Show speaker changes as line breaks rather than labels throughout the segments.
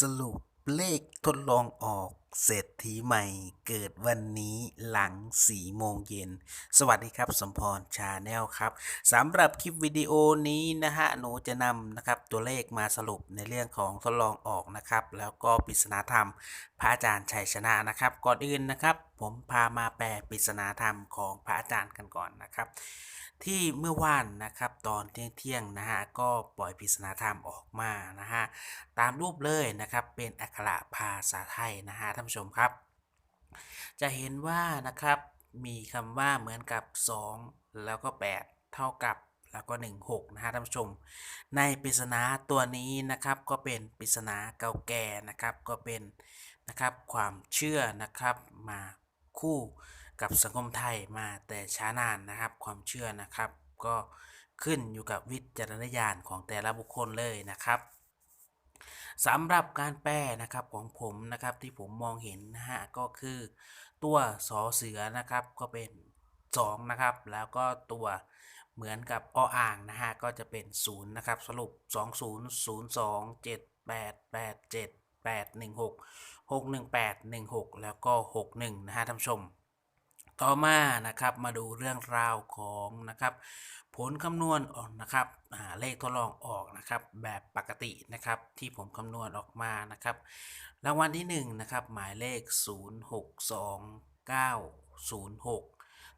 สรุปเลขทดลองออกเศรษฐีใหม่เกิดวันนี้หลังสี่โมงเย็น สวัสดีครับสมพรชาแนลครับสำหรับคลิปวิดีโอนี้นะฮะหนูจะนำนะครับตัวเลขมาสรุปในเรื่องของทดลองออกนะครับ แล้วก็ปริศนาธรรมพระอาจารย์ชัยชนะนะครับ ก่อนอื่นนะครับ ผมพามาแปลปริศนาธรรมของพระอาจารย์กันก่อนนะครับ ที่เมื่อวานนะครับตอนเที่ยงๆนะฮะก็ปล่อยปริศนาธรรมออกมานะฮะตามรูปเลยนะครับเป็นอักขระภาษาไทยนะฮะท่านผู้ชมครับ จะเห็นว่านะครับมีคำว่าเหมือนกับ 2 แล้วก็ 8 เท่ากับแล้วก็ 16 นะฮะท่านผู้ชม ในปริศนาตัวนี้นะครับก็เป็นปริศนาเก่าแก่นะครับก็เป็นนะครับความเชื่อนะครับมา คู่กับสังคมไทยมาแต่ช้านานนะครับ ความเชื่อนะครับ ก็ขึ้นอยู่กับวิจารณญาณของแต่ละบุคคลเลยนะครับสำหรับการแปลนะครับของผมนะครับที่ผมมองเห็นนะฮะก็คือตัวสอเสือนะครับก็เป็น2นะครับแล้วก็ตัวเหมือนกับออ่างนะฮะก็จะเป็น0นะครับสรุป 2 0 0 2 7 8 8 7 8 1 6 6 1 8 1 6 แล้วก็ 61 นะฮะท่านผู้ชม ต่อมานะครับมาดูเรื่องราวของนะครับผลคำนวณออกนะครับเลขทดลองออกนะครับแบบปกตินะครับที่ผมคำนวณออกมานะครับ รางวัลที่1นงนะครับหมายเลข 062906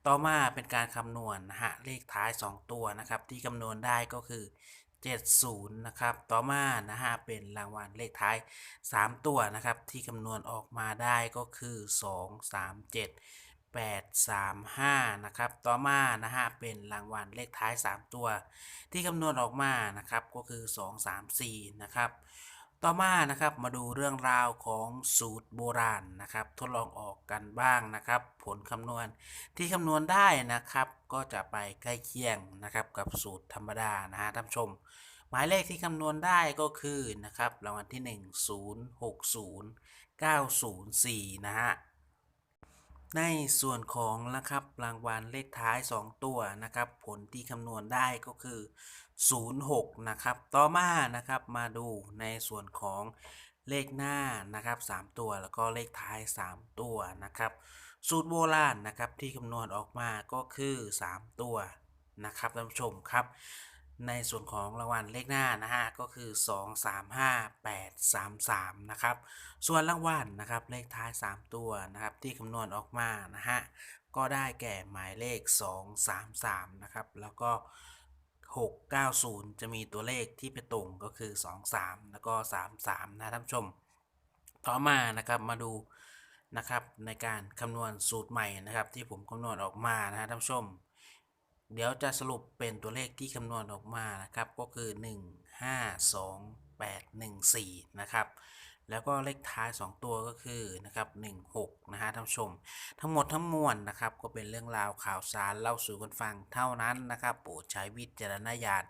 ต่อมาเป็นการคำนวณนะฮะเลขท้าย 2 ตัวนะครับที่คำนวณได้ก็คือ 70 นะครับ ต่อมานะฮะเป็นรางวัลเลขท้าย 3 ตัวนะครับ ที่คำนวณออกมาได้ก็คือ 2 3 7 8 3 5 นะครับ ต่อมานะฮะเป็นรางวัลเลขท้าย 3 ตัว ที่คำนวณออกมานะครับก็คือ 2 3 4 นะครับ ต่อมานะครับมาดูเรื่องราวของสูตรโบราณนะครับ ทดลองออกกันบ้างนะครับ ผลคำนวณที่คำนวณได้นะครับ ก็จะไปใกล้เคียงนะครับกับสูตรธรรมดานะฮะท่านผู้ชม หมายเลขที่คำนวณได้ก็คือนะครับรางวัลที่ 1 0 6 0 9 0 4 นะฮะ ในส่วนของนะครับรางวัลเลขท้าย 2 ตัวนะครับ ผลที่คำนวณได้ก็คือ 06 นะครับ ต่อมานะครับมาดูในส่วนของเลขหน้านะครับ 3 ตัวแล้วก็เลขท้าย 3 ตัวนะครับ สูตรโบราณนะครับที่คำนวณออกมาก็คือ 3 ตัวนะครับท่านผู้ชมครับ ในส่วนของรางวัลเลขหน้านะฮะก็คือ 2 3 5 8 3 3นะครับส่วนรางวัลนะครับเลขท้าย 3 ตัวนะครับที่คำนวณออกมานะฮะก็ได้แก่หมายเลข 2 3 3นะครับแล้วก็ 690 จะมีตัวเลขที่ไปตรงก็คือ 2 3 แล้วก็ 3 3 นะท่านผู้ชม ต่อมานะครับมาดูนะครับในการคำนวณสูตรใหม่นะครับที่ผมคำนวณออกมานะฮะท่านผู้ชม เดี๋ยวจะสรุปเป็นตัวเลขที่คำนวณออกมานะครับ ก็คือ 1 5 2 8 1 4 นะครับ แล้วก็เลขท้าย 2 ตัวก็คือนะครับ1 6 นะฮะท่านผู้ชม ทั้งหมดทั้งมวลนะครับ ก็เป็นเรื่องราวข่าวสารเล่าสู่กันฟังเท่านั้นนะครับโปรดใช้วิจารณญาณ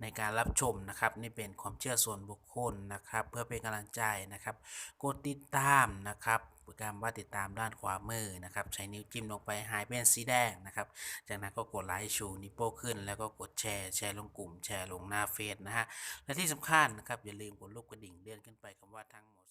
ในการรับชมนะครับ นี่เป็นความเชื่อส่วนบุคคลนะครับ เพื่อเป็นกำลังใจนะครับ กดติดตามนะครับ การว่าติดตามด้านขวามือนะครับ ใช้นิ้วจิ้มลงไปหายเป็นสีแดงนะครับ จากนั้นก็กดไลค์ชูนิ้วโป้งขึ้น แล้วก็กดแชร์แชร์ลงกลุ่มแชร์ลงหน้าเฟซนะฮะและที่สำคัญนะครับอย่าลืมกดลูกกระดิ่งเลื่อนขึ้นไปคำว่าทั้งหมด